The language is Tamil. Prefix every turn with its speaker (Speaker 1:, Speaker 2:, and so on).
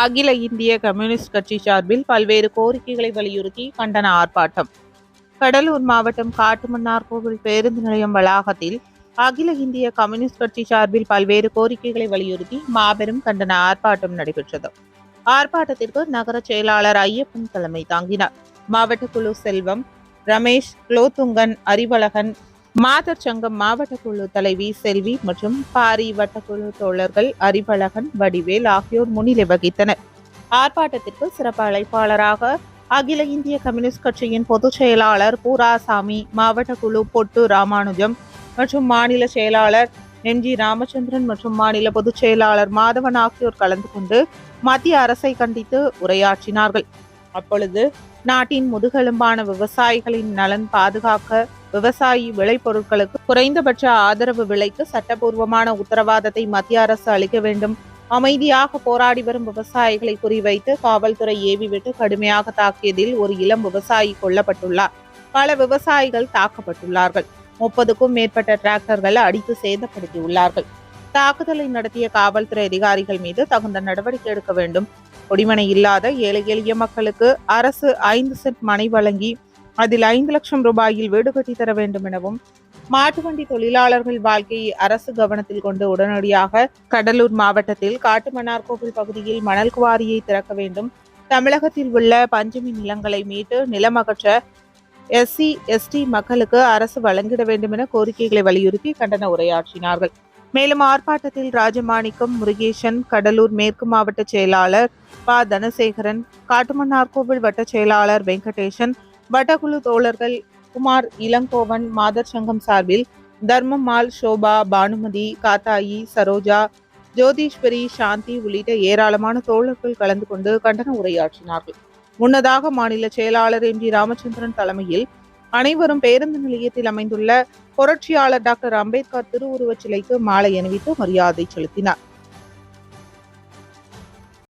Speaker 1: அகில இந்திய கம்யூனிஸ்ட் கட்சி சார்பில் பல்வேறு கோரிக்கைகளை வலியுறுத்தி கண்டன ஆர்ப்பாட்டம். கடலூர் மாவட்டம் காட்டுமன்னார் கோவில் பேருந்து நிலையம் வளாகத்தில் அகில இந்திய கம்யூனிஸ்ட் கட்சி சார்பில் பல்வேறு கோரிக்கைகளை வலியுறுத்தி மாபெரும் கண்டன ஆர்ப்பாட்டம் நடைபெற்றது. ஆர்ப்பாட்டத்திற்கு நகர செயலாளர் ஐயப்பன் தலைமை தாங்கினார். மாவட்ட குழு செல்வம் ரமேஷ் குலோத்துங்கன் அறிவழகன் மாதர் சங்கம் மாவட்ட குழு தலைவி செல்வி மற்றும் பாரி வட்டக்குழு தோழர்கள் அறிவழகன் வடிவேல் ஆகியோர் முன்னிலை வகித்தனர். ஆர்ப்பாட்டத்திற்கு சிறப்பு அழைப்பாளராக அகில இந்திய கம்யூனிஸ்ட் கட்சியின் பொதுச் செயலாளர் பூராசாமி மாவட்ட குழு பொட்டு ராமானுஜம் மற்றும் மாநில செயலாளர் எம் ஜி ராமச்சந்திரன் மற்றும் மாநில பொதுச் செயலாளர் மாதவன் ஆகியோர் கலந்து கொண்டு மத்திய அரசை கண்டித்து உரையாற்றினார்கள். அப்பொழுது நாட்டின் முதுகெலும்பான விவசாயிகளின் நலன் பாதுகாக்க விவசாயி விளைபொருட்களுக்கு குறைந்தபட்ச ஆதரவு விலைக்கு சட்டபூர்வமான உத்தரவாதத்தை மத்திய அரசு அளிக்க வேண்டும். அமைதியாக போராடி வரும் விவசாயிகளை குறிவைத்து காவல்துறை ஏவிவிட்டு கடுமையாக தாக்கியதில் ஒரு இளம் விவசாயி கொல்லப்பட்டுள்ளார். பல விவசாயிகள் தாக்கப்பட்டுள்ளார்கள். முப்பதுக்கும் மேற்பட்ட டிராக்டர்கள் அடித்து சேதப்படுத்தியுள்ளார்கள். தாக்குதலை நடத்திய காவல்துறை அதிகாரிகள் மீது தகுந்த நடவடிக்கை எடுக்க வேண்டும். குடிமனை இல்லாத ஏழை எளிய மக்களுக்கு அரசு ஐந்து சென்ட் மனை வழங்கி அதில் ஐந்து லட்சம் ரூபாயில் வீடு கட்டி தர வேண்டும் எனவும் மாட்டு வண்டி தொழிலாளர்கள் வாழ்க்கையை அரசு கவனத்தில் கொண்டு உடனடியாக கடலூர் மாவட்டத்தில் காட்டுமன்னார்கோவில் பகுதியில் மணல் குவாரியை திறக்க வேண்டும். தமிழகத்தில் உள்ள பஞ்சமி நிலங்களை மீட்டு நிலமகற்ற எஸ்சி எஸ்டி மக்களுக்கு அரசு வழங்கிட வேண்டும் என கோரிக்கைகளை வலியுறுத்தி கண்டன உரையாற்றினார்கள். மேலும் ஆர்ப்பாட்டத்தில் ராஜமாணிக்கம் முருகேசன் கடலூர் மேற்கு மாவட்ட செயலாளர் ப. தனசேகரன் காட்டுமன்னார்கோவில் வட்ட செயலாளர் வெங்கடேசன் வட்டக்குழு தோழர்கள் குமார் இளங்கோவன் மாதர் சங்கம் சார்பில் தர்மம்மாள் சோபா பானுமதி காத்தாயி சரோஜா ஜோதீஸ்வரி சாந்தி உள்ளிட்ட ஏராளமான தோழர்கள் கலந்து கொண்டு கண்டன உரையாற்றினார்கள். முன்னதாக மாநில செயலாளர் எம். ஜி ராமச்சந்திரன் தலைமையில் அனைவரும் பேருந்து நிலையத்தில் அமைந்துள்ள புரட்சியாளர் டாக்டர் அம்பேத்கர் திருவுருவச் சிலைக்கு மாலை அணிவித்து மரியாதை செலுத்தினார்.